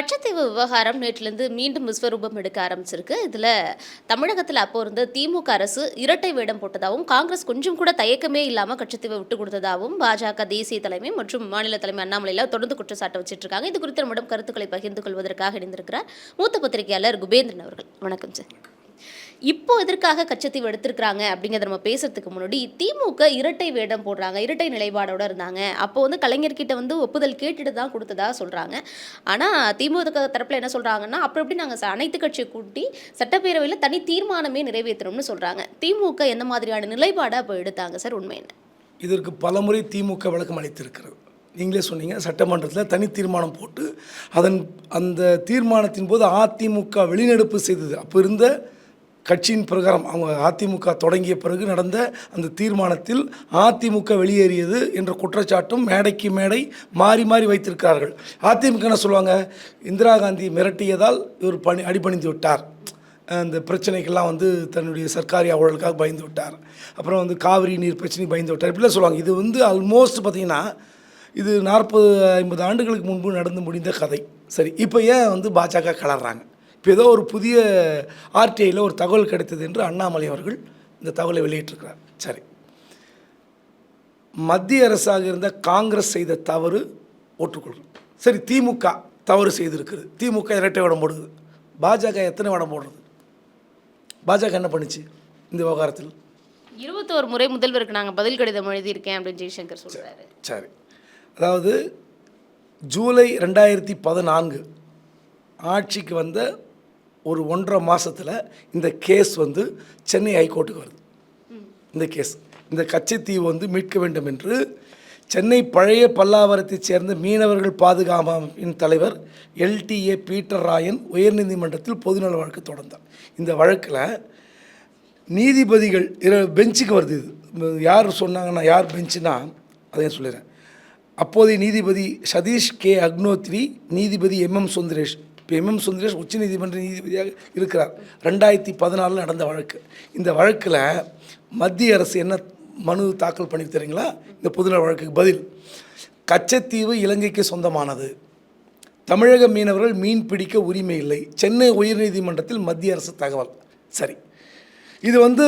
கச்சத்தீவு விவகாரம் நேற்றிலிருந்து மீண்டும் விஸ்வரூபம் எடுக்க ஆரம்பிச்சிருக்கு. இதில் தமிழகத்தில் அப்போ இருந்த திமுக அரசு இரட்டை வேடம் போட்டதாகவும் காங்கிரஸ் கொஞ்சம் கூட தயக்கமே இல்லாமல் கச்சத்தீவை விட்டு கொடுத்ததாகவும் பாஜக தேசிய தலைமை மற்றும் மாநில தலைமை அண்ணாமலையில் தொடர்ந்து குற்றச்சாட்டு வச்சுட்டு இருக்காங்க. இது குறித்து நம்மிடம் கருத்துக்களை பகிர்ந்து கொள்வதற்காக இணைந்திருக்கிறார் மூத்த பத்திரிகையாளர் குபேந்திரன் அவர்கள். வணக்கம் சார். இப்போ எதற்காக கச்சத்தீவு எடுத்திருக்கிறாங்க அப்படிங்கிறத நம்ம பேசுறதுக்கு முன்னாடி திமுக இரட்டை வேடம் போடுறாங்க இரட்டை நிலைப்பாடோட இருந்தாங்க. அப்போ வந்து கலைஞர்கிட்ட வந்து ஒப்புதல் கேட்டுட்டு தான் கொடுத்ததா சொல்றாங்க. ஆனா திமுக தரப்புல என்ன சொல்றாங்கன்னா அப்புறம் எப்படி நாங்க அனைத்து கட்சியை கூட்டி சட்டப்பேரவையில் தனி தீர்மானமே நிறைவேற்றணும்னு சொல்றாங்க. திமுக எந்த மாதிரியான நிலைப்பாடை அப்போ எடுத்தாங்க? சார் உண்மை என்ன? இதற்கு பலமுறை திமுக விளக்கம் அளித்திருக்கிறது. நீங்களே சொன்னீங்க சட்டமன்றத்தில் தனி தீர்மானம் போட்டு அதன் அந்த தீர்மானத்தின் போது அதிமுக வெளிநடப்பு செய்தது. அப்போ இருந்த கட்சியின் பிரகாரம் அவங்க அதிமுக தொடங்கிய பிறகு நடந்த அந்த தீர்மானத்தில் அதிமுக வெளியேறியது என்ற குற்றச்சாட்டும் மேடைக்கு மேடை மாறி மாறி வைத்திருக்கிறார்கள். அதிமுக என்ன சொல்லுவாங்க? இந்திரா காந்தி மிரட்டியதால் இவர் பணி அடிபணிந்து விட்டார். அந்த பிரச்சனைக்கெல்லாம் வந்து தன்னுடைய சர்க்காரி ஊழலுக்காக பயந்து விட்டார். அப்புறம் வந்து காவிரி நீர் பிரச்சனைக்கு பயந்து விட்டார். இப்படிலாம் சொல்லுவாங்க. இது வந்து ஆல்மோஸ்ட் பார்த்திங்கன்னா இது நாற்பது ஐம்பது ஆண்டுகளுக்கு முன்பு நடந்து முடிந்த கதை. சரி இப்போ ஏன் வந்து பாஜக கலர்றாங்க இப்போ ஏதோ ஒரு புதிய ஆர்டிஐயில் ஒரு தகவல் கிடைத்தது என்று அண்ணாமலை அவர்கள் இந்த தகவலை வெளியிட்டிருக்கிறார். சரி. மத்திய அரசாக இருந்த காங்கிரஸ் செய்த தவறு ஒற்றுக்கொள்கிறோம் சரி திமுக தவறு செய்திருக்குது. திமுக இரட்டை வடம் போடுது. பாஜக எத்தனை வடம் போடுறது? பாஜக என்ன பண்ணுச்சு இந்த விவகாரத்தில்? இருபத்தோரு முறை முதல்வருக்கு நாங்க பதில் கடிதம் எழுதியிருக்கேன் அப்படின்னு ஜெய்சங்கர் சொல்றாரு. சரி. அதாவது ஜூலை ரெண்டாயிரத்தி பதினான்கு ஆட்சிக்கு வந்த ஒரு ஒன்றரை மாதத்தில் இந்த கேஸ் வந்து சென்னை ஹைகோர்ட்டுக்கு வருது. இந்த கேஸ். இந்த கச்சத்தீவு வந்து மீட்க வேண்டும் என்று சென்னை பழைய பல்லாவரத்தைச் சேர்ந்த மீனவர்கள் பாதுகாப்பின் தலைவர் எல்டிஏ பீட்டர் ராயன் உயர்நீதிமன்றத்தில் பொதுநல வழக்கு தொடர்ந்தார். இந்த வழக்கில் நீதிபதிகள் இர பெஞ்சுக்கு வருது இது. யார் சொன்னாங்கன்னா யார் பெஞ்சுனா அதையும் சொல்லிடுறேன். அப்போதைய நீதிபதி சதீஷ் கே அக்னோத்ரி நீதிபதி எம்எம் சுந்தரேஷ் இப்போ எம்எம் சுந்தரேஷ் உச்சநீதிமன்ற நீதிபதியாக இருக்கிறார். ரெண்டாயிரத்தி பதினாலில் நடந்த வழக்கு. இந்த வழக்கில் மத்திய அரசு என்ன மனு தாக்கல் பண்ணி தரீங்களா இந்த புதுநல வழக்குக்கு பதில். கச்சத்தீவு இலங்கைக்கு சொந்தமானது. தமிழக மீனவர்கள் மீன் பிடிக்க உரிமை இல்லை. சென்னை உயர்நீதிமன்றத்தில் மத்திய அரசு தகவல். சரி. இது வந்து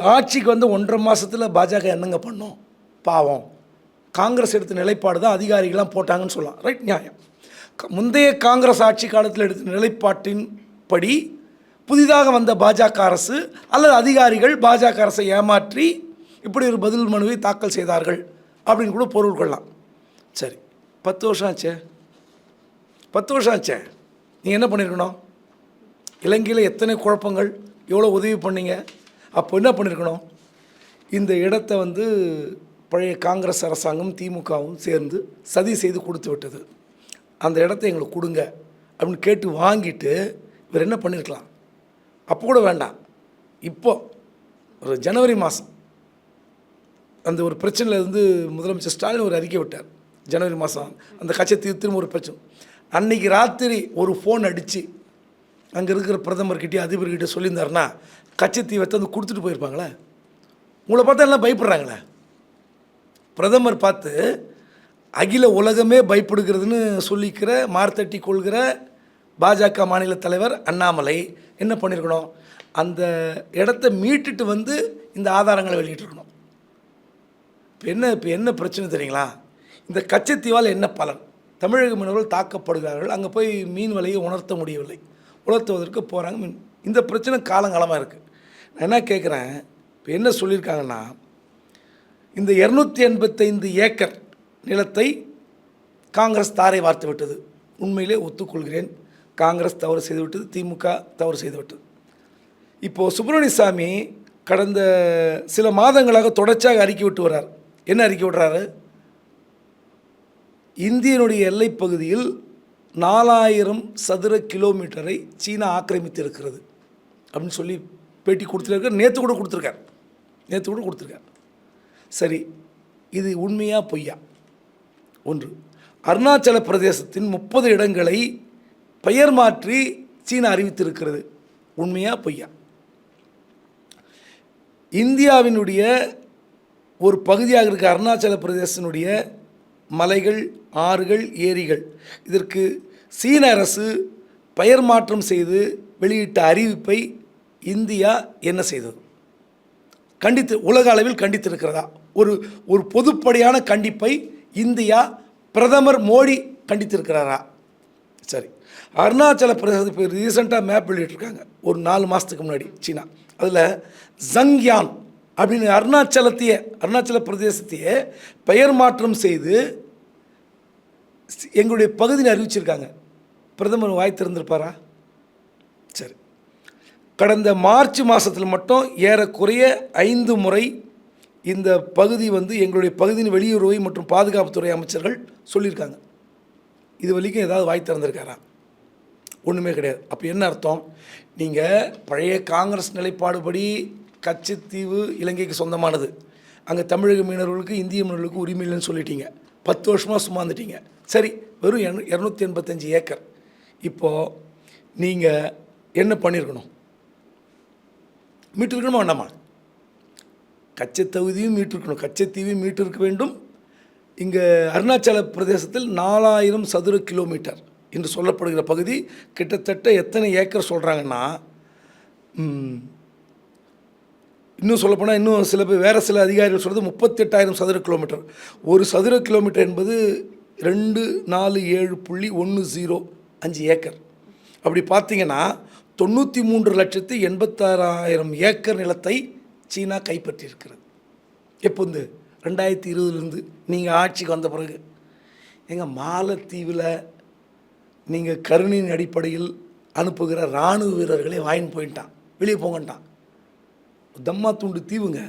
ஆட்சிக்கு வந்து ஒன்றரை மாதத்தில் பாஜக என்னங்க பண்ணோம்? பாவம். காங்கிரஸ் எடுத்த நிலைப்பாடு தான் அதிகாரிகள்லாம் போட்டாங்கன்னு சொல்லலாம். ரைட்? நியாயம். முந்தைய காங்கிரஸ் ஆட்சி காலத்தில் எடுத்த நிலைப்பாட்டின் படி புதிதாக வந்த பாஜக அரசு அல்லது அதிகாரிகள் பாஜக அரசை ஏமாற்றி இப்படி ஒரு பதில் மனுவை தாக்கல் செய்தார்கள் அப்படின்னு கூட பொருள் கொள்ளலாம். சரி பத்து வருஷம் ஆச்சே. பத்து வருஷம் ஆச்சே. நீங்கள் என்ன பண்ணியிருக்கணும் இலங்கையில் எத்தனை குழப்பங்கள்? எவ்வளோ உதவி பண்ணீங்க? அப்போ என்ன பண்ணியிருக்கணும் இந்த இடத்த வந்து பழைய காங்கிரஸ் அரசாங்கம் திமுகவும் சேர்ந்து சதி செய்து கொடுத்து விட்டது. அந்த இடத்த எங்களுக்கு கொடுங்க அப்படின்னு கேட்டு வாங்கிட்டு இவர் என்ன பண்ணியிருக்கலாம்? அப்போ கூட வேண்டாம். இப்போ ஒரு ஜனவரி மாதம் அந்த ஒரு பிரச்சனையில இருந்து முதலமைச்சர் ஸ்டாலின் ஒரு அறிக்கை விட்டார். ஜனவரி மாதம் அந்த கட்சத்தீவு திரும்ப ஒரு பிரச்சனை. அன்னைக்கு ராத்திரி ஒரு ஃபோன் அடித்து அங்கே இருக்கிற பிரதமர்கிட்டயும் அதிபர்கிட்ட சொல்லியிருந்தாருன்னா கச்சத்தீவை வந்து கொடுத்துட்டு போயிருப்பாங்களே? உங்களை பார்த்தா எல்லாம் பயப்படுறாங்களே? பிரதமர் பார்த்து அகில உலகமே பயப்படுகிறதுன்னு சொல்லிக்கிற மார்த்தட்டி கொள்கிற பாஜக மாநில தலைவர் அண்ணாமலை என்ன பண்ணியிருக்கணும் அந்த இடத்த மீட்டுட்டு வந்து இந்த ஆதாரங்களை வெளியிட்டிருக்கணும் இப்போ என்ன இப்போ என்ன பிரச்சனை தெரியுங்களா? இந்த கச்சத்தீவால் என்ன பலன்? தமிழக மீனவர்கள் தாக்கப்படுகிறார்கள். அங்கே போய் மீன் விலையை உணர்த்த முடியவில்லை. உணர்த்துவதற்கு போகிறாங்க மீன். இந்த பிரச்சனை காலங்காலமாக இருக்குது நான் என்ன கேட்குறேன் இப்போ என்ன சொல்லியிருக்காங்கன்னா இந்த இரநூத்தி எண்பத்தைந்து ஏக்கர் நிலத்தை காங்கிரஸ் தாரை வார்த்து விட்டது. உண்மையிலே ஒத்துக்கொள்கிறேன். காங்கிரஸ் தவறு செய்துவிட்டது திமுக தவறு செய்துவிட்டது. இப்போது சுப்பிரமணிய சாமி கடந்த சில மாதங்களாக தொடர்ச்சியாக அறிக்கை விட்டு வர்றார். என்ன அறிக்கை விடுறாரு? இந்தியனுடைய எல்லைப் பகுதியில் நாலாயிரம் சதுர கிலோமீட்டரை சீனா ஆக்கிரமித்து இருக்கிறது அப்படின்னு சொல்லி பேட்டி கொடுத்துருக்காரு. நேற்று கூட கொடுத்துருக்கார். நேற்று கூட கொடுத்துருக்கார். சரி இது உண்மையாக பொய்யா? ஒன்று. அருணாச்சல பிரதேசத்தின் முப்பது இடங்களை பெயர் மாற்றி சீனா அறிவித்திருக்கிறது. உண்மையா பொய்யா? இந்தியாவினுடைய ஒரு பகுதியாக இருக்க அருணாச்சல பிரதேசனுடைய மலைகள் ஆறுகள் ஏரிகள் இதற்கு சீன அரசு பெயர் மாற்றம் செய்து வெளியிட்ட அறிவிப்பை இந்தியா என்ன செய்தது? கண்டித்து உலக அளவில் கண்டித்திருக்கிறதா? ஒரு ஒரு பொதுப்படையான கண்டிப்பை இந்தியா பிரதமர் மோடி கண்டித்திருக்கிறாரா? சரி. அருணாச்சல பிரதேச இப்போ ரீசெண்டாக மேப் வெளியிட்டிருக்காங்க. ஒரு நாலு மாதத்துக்கு முன்னாடி சீனா. அதில் ஜங்யான் அப்படின்னு அருணாச்சலத்தையே அருணாச்சல பிரதேசத்தையே பெயர் மாற்றம் செய்து எங்களுடைய பகுதியில் அறிவிச்சிருக்காங்க. பிரதமர் வாய் திறந்திருப்பாரா? சரி. கடந்த மார்ச் மாதத்தில் மட்டும் ஏறக்குறைய ஐந்து முறை இந்த பகுதி வந்து எங்களுடைய பகுதியின் வெளியுறவு மற்றும் பாதுகாப்புத்துறை அமைச்சர்கள் சொல்லியிருக்காங்க. இது வரைக்கும் ஏதாவது வாய் திறந்திருக்காரா? ஒன்றுமே கிடையாது. அப்போ என்ன அர்த்தம்? நீங்கள் பழைய காங்கிரஸ் நிலைப்பாடுபடி கச்சத்தீவு இலங்கைக்கு சொந்தமானது. அங்கே தமிழக மீனவர்களுக்கு இந்திய மீனவர்களுக்கு உரிமை இல்லைன்னு சொல்லிட்டீங்க. பத்து வருஷமாக சும்மாந்துட்டீங்க சரி வெறும் எண்ணூ இரநூத்தி எண்பத்தஞ்சு ஏக்கர். இப்போது நீங்கள் என்ன பண்ணியிருக்கணும் மீட்டிருக்கணுமா வேண்டாமா? கச்சத்தகுதியும் மீட்டிருக்கணும். கச்சத்தீவையும் மீட்டிருக்க வேண்டும். இங்கே அருணாச்சல பிரதேசத்தில் நாலாயிரம் சதுர கிலோமீட்டர் என்று சொல்லப்படுகிற பகுதி கிட்டத்தட்ட எத்தனை ஏக்கர் சொல்கிறாங்கன்னா இன்னும் சொல்லப்போனால் இன்னும் சில பேர் வேறு சில அதிகாரிகள் சொல்கிறது முப்பத்தெட்டாயிரம் சதுர கிலோமீட்டர். ஒரு சதுர கிலோமீட்டர் என்பது ரெண்டு நாலு ஏழு புள்ளி ஒன்று ஜீரோ அஞ்சு ஏக்கர். அப்படி பார்த்தீங்கன்னா தொண்ணூற்றி மூன்று லட்சத்து எண்பத்தாறாயிரம் ஏக்கர் நிலத்தை சீனா கைப்பற்றியிருக்கிறது. எப்போ ரெண்டாயிரத்தி இருபதுலேருந்து நீங்கள் ஆட்சிக்கு வந்த பிறகு. எங்கள் மாலத்தீவில் நீங்கள் கருணையின் அடிப்படையில் அனுப்புகிற இராணுவ வீரர்களே வாங்கின்னு போயிட்டான். வெளியே போங்கன்ட்டான். தம்மா துண்டு தீவுங்க.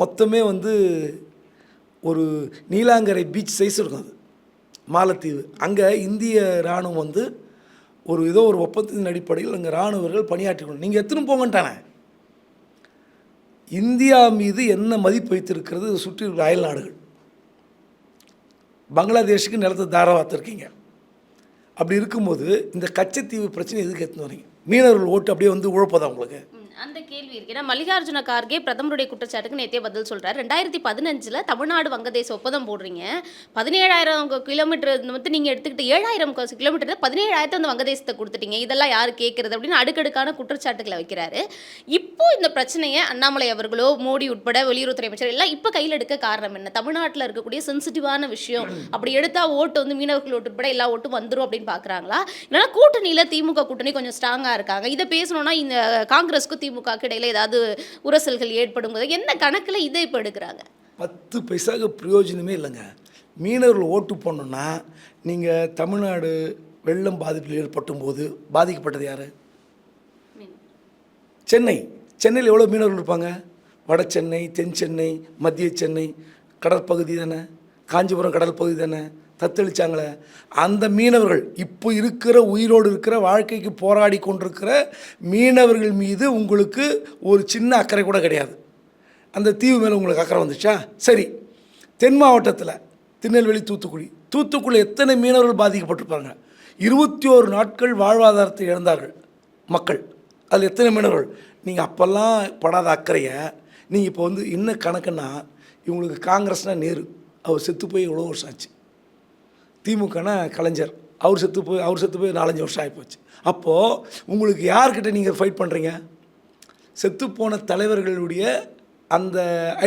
மொத்தமே வந்து ஒரு நீலாங்கரை பீச் சைஸ் இருக்கும் அது. மாலத்தீவு. அங்கே இந்திய இராணுவம் வந்து ஒரு ஏதோ ஒரு ஒப்பந்தத்தின் அடிப்படையில் அங்கே இராணுவர்கள் பணியாற்றிக்கணும் நீங்கள் எத்தனும் போங்கன்ட்டானே? இந்தியா மீது என்ன மதிப்பு வைத்திருக்கிறது? சுற்றி இருக்கிற அயல் நாடுகள். பங்களாதேஷுக்கு நிலத்தை தாராவாத்திருக்கீங்க அப்படி இருக்கும்போது இந்த கச்சத்தீவு பிரச்சனை எதுக்கு எடுத்துன்னு வரீங்க? மீனவர்கள் ஓட்டு அப்படியே வந்து உழப்பதா உங்களுக்கு? அந்த கேள்வி இருக்கு. ஏன்னா மல்லிகார்ஜுன கார்கே பிரதமருடைய குற்றச்சாட்டுக்கு நேத்தே பதில் சொல்றாரு. ரெண்டாயிரத்தி பதினஞ்சில் தமிழ்நாடு வங்கதேச ஒப்பந்தம் போடுறீங்க. பதினேழாயிரம் கிலோமீட்டர் வந்து நீங்கள் எடுத்துக்கிட்டு ஏழாயிரம் கிலோமீட்டர் பதினேழாயிரத்தை வந்து வங்கதேசத்தை கொடுத்துட்டீங்க. இதெல்லாம் யார் கேட்குறது அப்படின்னு அடுக்கடுக்கான குற்றச்சாட்டுகளை வைக்கிறாரு. இப்போ இந்த பிரச்சனையை அண்ணாமலை அவர்களோ மோடி உட்பட வெளியுறவுத்துறை அமைச்சர் எல்லாம் இப்போ கையில் எடுக்க காரணம் என்ன? தமிழ்நாட்டில் இருக்கக்கூடிய சென்சிட்டிவான விஷயம். அப்படி எடுத்தால் ஓட்டு வந்து மீனவர்கள் ஓட்டு உட்பட எல்லா ஓட்டும் வந்துடும் அப்படின்னு பார்க்குறாங்களா இல்லைன்னா கூட்டணியில் திமுக கூட்டணி கொஞ்சம் ஸ்ட்ராங்காக இருக்காங்க. இதை பேசணும்னா இந்த காங்கிரஸ்க்கு திமுகக்கு இடையில ஏதாவது உரசல்கள் ஏற்படும் போது என்ன கணக்குல இதை இப்போ எடுக்கிறாங்க? பத்து பைசாவுக்கு பிரயோஜனமே இல்லைங்க. மீனவர்கள் ஓட்டு போடணுன்னா நீங்கள் தமிழ்நாடு வெள்ளம் பாதிப்பில் ஏற்பட்டும் போது பாதிக்கப்பட்டது யார்? சென்னை. சென்னையில் எவ்வளோ மீனவர்கள் இருப்பாங்க? வட சென்னை தென் சென்னை மத்திய சென்னை கடற்பகுதி தானே? காஞ்சிபுரம் கடல் பகுதி தானே? தத்தளிச்சாங்களே? அந்த மீனவர்கள் இப்போ இருக்கிற உயிரோடு இருக்கிற வாழ்க்கைக்கு போராடி கொண்டிருக்கிற மீனவர்கள் மீது உங்களுக்கு ஒரு சின்ன அக்கறை கூட கிடையாது. அந்த தீவு மேலே உங்களுக்கு அக்கறை வந்துச்சா? சரி. தென் மாவட்டத்தில் திருநெல்வேலி தூத்துக்குடி. தூத்துக்குடி எத்தனை மீனவர்கள் பாதிக்கப்பட்டிருப்பாங்க? இருபத்தி ஓரு நாட்கள் வாழ்வாதாரத்தை இழந்தார்கள் மக்கள். அதில் எத்தனை மீனவர்கள்? நீங்கள் அப்போல்லாம் படாத அக்கறையை நீங்கள் இப்போ வந்து என்ன கணக்குன்னா இவங்களுக்கு காங்கிரஸ்னால் நேரு. அவர் செத்து போய் எவ்வளோ வருஷம் ஆச்சு. திமுகனா கலைஞர். அவர் செத்து போய் அவர் செத்து போய் நாலஞ்சு வருஷம் ஆகிப்போச்சு அப்போது உங்களுக்கு யார்கிட்ட நீங்கள் ஃபைட் பண்ணுறீங்க செத்துப்போன தலைவர்களுடைய அந்த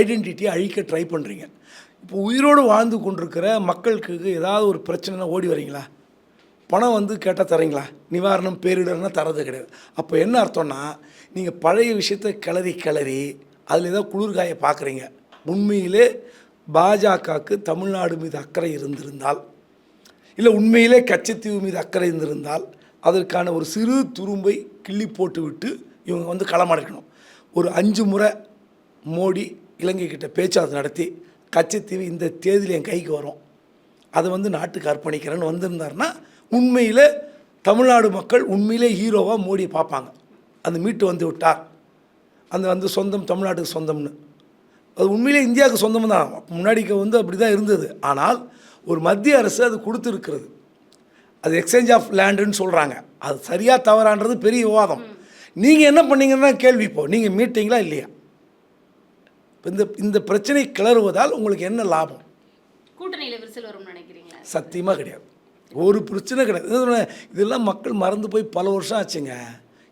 ஐடென்டிட்டியை அழிக்க ட்ரை பண்ணுறீங்க இப்போ உயிரோடு வாழ்ந்து கொண்டிருக்கிற மக்களுக்கு ஏதாவது ஒரு பிரச்சனைனா ஓடி வரீங்களா? பணம் வந்து கேட்டால் தரீங்களா? நிவாரணம் பேரிடர்னா தரது கிடையாது. அப்போ என்ன அர்த்தம்னா நீங்கள் பழைய விஷயத்தை கிளறி கிளறி அதில் ஏதோ குளிர்காய பார்க்குறீங்க உண்மையிலே பாஜகவுக்கு தமிழ்நாடு மீது அக்கறை இருந்திருந்தால் இல்லை உண்மையிலே கச்சத்தீவு மீது அக்கறை இருந்திருந்தால் அதற்கான ஒரு சிறு துரும்பை கிள்ளி போட்டுவிட்டு இவங்க வந்து களமடைக்கணும் ஒரு அஞ்சு முறை மோடி இலங்கை கிட்ட பேச்சுவார்த்தை நடத்தி கச்சத்தீவு இந்த தேதியில் என் கைக்கு வரும். அதை வந்து நாட்டுக்கு அர்ப்பணிக்கிறேன்னு வந்திருந்தார்னா உண்மையில் தமிழ்நாடு மக்கள் உண்மையிலே ஹீரோவாக மோடியை பார்ப்பாங்க. அந்த மீட்டு வந்து விட்டார். அந்த வந்து சொந்தம் தமிழ்நாட்டுக்கு சொந்தம்னு. அது உண்மையிலே இந்தியாவுக்கு சொந்தம் தான் முன்னாடிக்கு வந்து அப்படி தான் இருந்தது. ஆனால் ஒரு மத்திய அரசு அது கொடுத்துருக்கிறது. அது எக்ஸ்சேஞ்ச் ஆஃப் லேண்டுன்னு சொல்கிறாங்க அது சரியாக தவறான்றது பெரிய விவாதம். நீங்கள் என்ன பண்ணீங்கன்னா கேள்வி இப்போ நீங்கள் மீட்டிங்களா இல்லையா? இப்ப இந்த இந்த பிரச்சனை கிளறுவதால் உங்களுக்கு என்ன லாபம்? கூட்டணியில விரிசல் வரும்னு நினைக்கிறீங்களா? சத்தியமாக கிடையாது. ஒரு பிரச்சனை கிடையாது. இதெல்லாம் மக்கள் மறந்து போய் பல வருஷம் ஆச்சுங்க.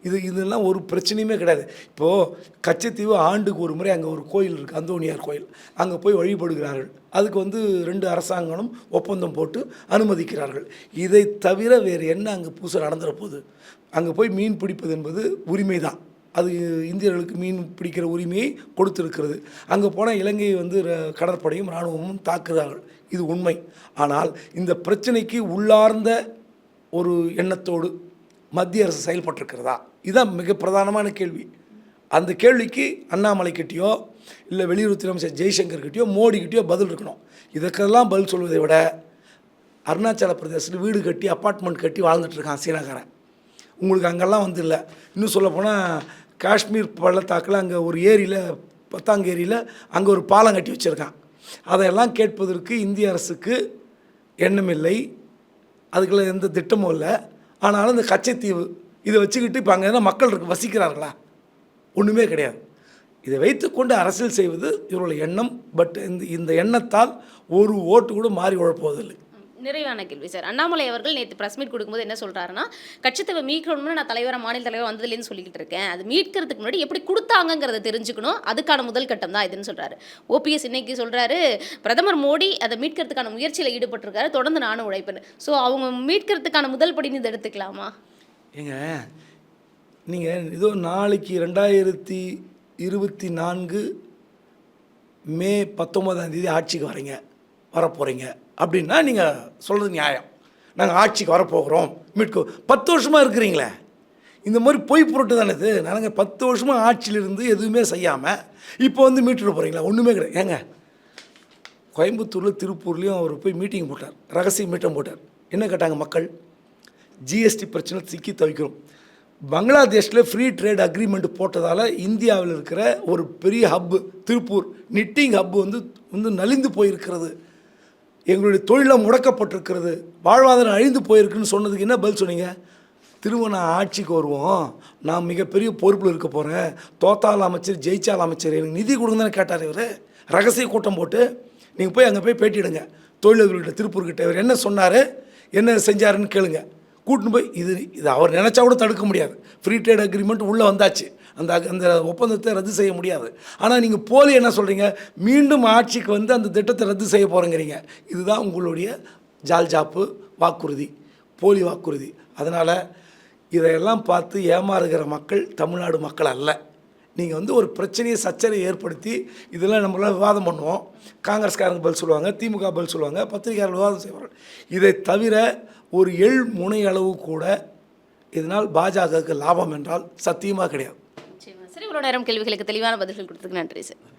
இது இதெல்லாம் ஒரு பிரச்சனையுமே கிடையாது. இப்போது கச்சத்தீவு ஆண்டுக்கு ஒரு முறை அங்கே ஒரு கோயில் இருக்குது அந்தோனியார் கோயில். அங்கே போய் வழிபடுகிறார்கள். அதுக்கு வந்து ரெண்டு அரசாங்கங்களும் ஒப்பந்தம் போட்டு அனுமதிக்கிறார்கள். இதை தவிர வேறு என்ன அங்கே பூசை நடந்துற போகுது அங்கே போய் மீன் பிடிப்பது என்பது உரிமை தான் அது இந்தியர்களுக்கு மீன் பிடிக்கிற உரிமையை கொடுத்திருக்கிறது. அங்கே போனால் இலங்கையை வந்து ர- கடற்படையும் இராணுவமும் தாக்குகிறார்கள். இது உண்மை. ஆனால் இந்த பிரச்சனைக்கு உள்ளார்ந்த ஒரு எண்ணத்தோடு மத்திய அரசு செயல்பட்டிருக்கிறதா? இதுதான் மிக பிரதானமான கேள்வி. அந்த கேள்விக்கு அண்ணாமலை கிட்டேயோ இல்லை வெளியுறவுத்துறை அமைச்சர் ஜெய்சங்கர் கிட்டேயோ மோடி கிட்டேயோ பதில் இருக்கணும். இதற்கெல்லாம் பதில் சொல்வதை விட அருணாச்சல பிரதேசத்தில் வீடு கட்டி அப்பார்ட்மெண்ட் கட்டி வாழ்ந்துட்டுருக்கான் சீனாக்காரன். உங்களுக்கு அங்கெல்லாம் வந்து இல்லை. இன்னும் சொல்லப்போனால் காஷ்மீர் பள்ளத்தாக்கில் அங்கே ஒரு ஏரியில் பத்தாங்கேரியில் அங்கே ஒரு பாலம் கட்டி வச்சுருக்கான். அதையெல்லாம் கேட்பதற்கு இந்திய அரசுக்கு எண்ணமில்லை அதுக்குள்ள எந்த திட்டமும் இல்லை. ஆனாலும் இந்த கச்சைத்தீவு இதை வச்சுக்கிட்டு இப்போ அங்கே என்ன மக்கள் இருக்கு வசிக்கிறார்களா? ஒன்றுமே கிடையாது. இதை வைத்துக்கொண்டு அரசியல் செய்வது இவர்களுடைய எண்ணம் பட் இந்த இந்த எண்ணத்தால் ஒரு ஓட்டு கூட மாறி உழப்போவதில்லை. நிறைவான கேள்வி சார். அண்ணாமலை அவர்கள் நேற்று பிரஸ் மீட் கொடுக்கும்போது என்ன சொல்கிறாருன்னா கட்சித்தவை மீட்கணும்னு நான் தலைவராக மாநில தலைவர் வந்ததுலேருந்து சொல்லிக்கிட்டு இருக்கேன். அது மீட்கிறதுக்கு முன்னாடி எப்படி கொடுத்தாங்கங்கிறத தெரிஞ்சுக்கணும். அதுக்கான முதல் கட்டம் தான் இதுன்னு சொல்கிறாரு ஓபிஎஸ் இன்னைக்கு சொல்கிறாரு பிரதமர் மோடி அதை மீட்கிறதுக்கான முயற்சியில் ஈடுபட்டிருக்காரு. தொடர்ந்து நானும் உழைப்பேன் ஸோ அவங்க மீட்கிறதுக்கான முதல் படின்னு இதை எடுத்துக்கலாமா? ஏங்க? நீங்கள் ஏதோ நாளைக்கு ரெண்டாயிரத்தி இருபத்தி நான்கு மே பத்தொன்பதாம் தேதி ஆட்சிக்கு வரீங்க வரப்போகிறீங்க அப்படின்னா நீங்கள் சொல்கிறது நியாயம். நாங்கள் ஆட்சிக்கு வரப்போகிறோம். மீட்கோ. பத்து வருஷமாக இருக்கிறீங்களே. இந்த மாதிரி பொய் பொருட்டு தானே இது. நாங்கள் பத்து வருஷமாக ஆட்சியிலிருந்து எதுவுமே செய்யாமல் இப்போ வந்து மீட்டுட்டு போகிறீங்களா ஒன்றுமே கிடையாது. ஏங்க? கோயம்புத்தூரில் திருப்பூர்லேயும் அவர் போய் மீட்டிங் போட்டார். ரகசிய மீட்டம் போட்டார். என்ன கேட்டாங்க மக்கள்? ஜிஎஸ்டி பிரச்சனை சிக்கி தவிக்கிறோம். பங்களாதேஷில் ஃப்ரீ ட்ரேட் அக்ரிமெண்ட் போட்டதால் இந்தியாவில் இருக்கிற ஒரு பெரிய ஹப்பு திருப்பூர் நிட்டிங் ஹப்பு வந்து வந்து நலிந்து போயிருக்கிறது. எங்களுடைய தொழிலாக முடக்கப்பட்டிருக்கிறது. வாழ்வாதாரம் அழிந்து போயிருக்குன்னு சொன்னதுக்கு என்ன பதில் சொன்னீங்க? திரும்ப நான் ஆட்சிக்கு வருவோம். நான் மிகப்பெரிய பொறுப்பில் இருக்க போகிறேன் தோத்தால் அமைச்சர் ஜெயிச்சால் அமைச்சர் எனக்கு நிதி கொடுங்கன்னு கேட்டார் இவர். ரகசிய கூட்டம் போட்டு நீங்கள் போய் அங்கே போய் பேட்டிடுங்க தொழிலதிபர்கிட்ட திருப்பூர்கிட்ட இவர் என்ன சொன்னார்? என்ன செஞ்சாருன்னு கேளுங்கள் கூட்டின்னு போய் இது இது அவர் நினச்சா கூட தடுக்க முடியாது. ஃப்ரீ ட்ரேட் அக்ரிமெண்ட் உள்ளே வந்தாச்சு. அந்த அந்த ஒப்பந்தத்தை ரத்து செய்ய முடியாது. ஆனால் நீங்கள் போலி என்ன சொல்கிறீங்க மீண்டும் ஆட்சிக்கு வந்து அந்த திட்டத்தை ரத்து செய்ய போகிறேங்கிறீங்க இதுதான் உங்களுடைய ஜால் ஜாப்பு வாக்குறுதி போலி வாக்குறுதி. அதனால் இதையெல்லாம் பார்த்து ஏமாறுகிற மக்கள் தமிழ்நாடு மக்கள் அல்ல. நீங்கள் வந்து ஒரு பிரச்சனையை சச்சரை ஏற்படுத்தி இதெல்லாம் நம்மளால் விவாதம் பண்ணுவோம். காங்கிரஸ்காரங்க பதில் சொல்லுவாங்க திமுக பதில் சொல்லுவாங்க பத்திரிகையாளர் விவாதம் செய்வார்கள் இதை தவிர ஒரு எள் முனை அளவு கூட இதனால் பாஜகவுக்கு லாபம் என்றால் சத்தியமாக கிடையாது. சரி இவ்வளோ நேரம் கேள்விகளுக்கு தெளிவான பதில்கள் கொடுத்ததுக்கு நன்றி சார்.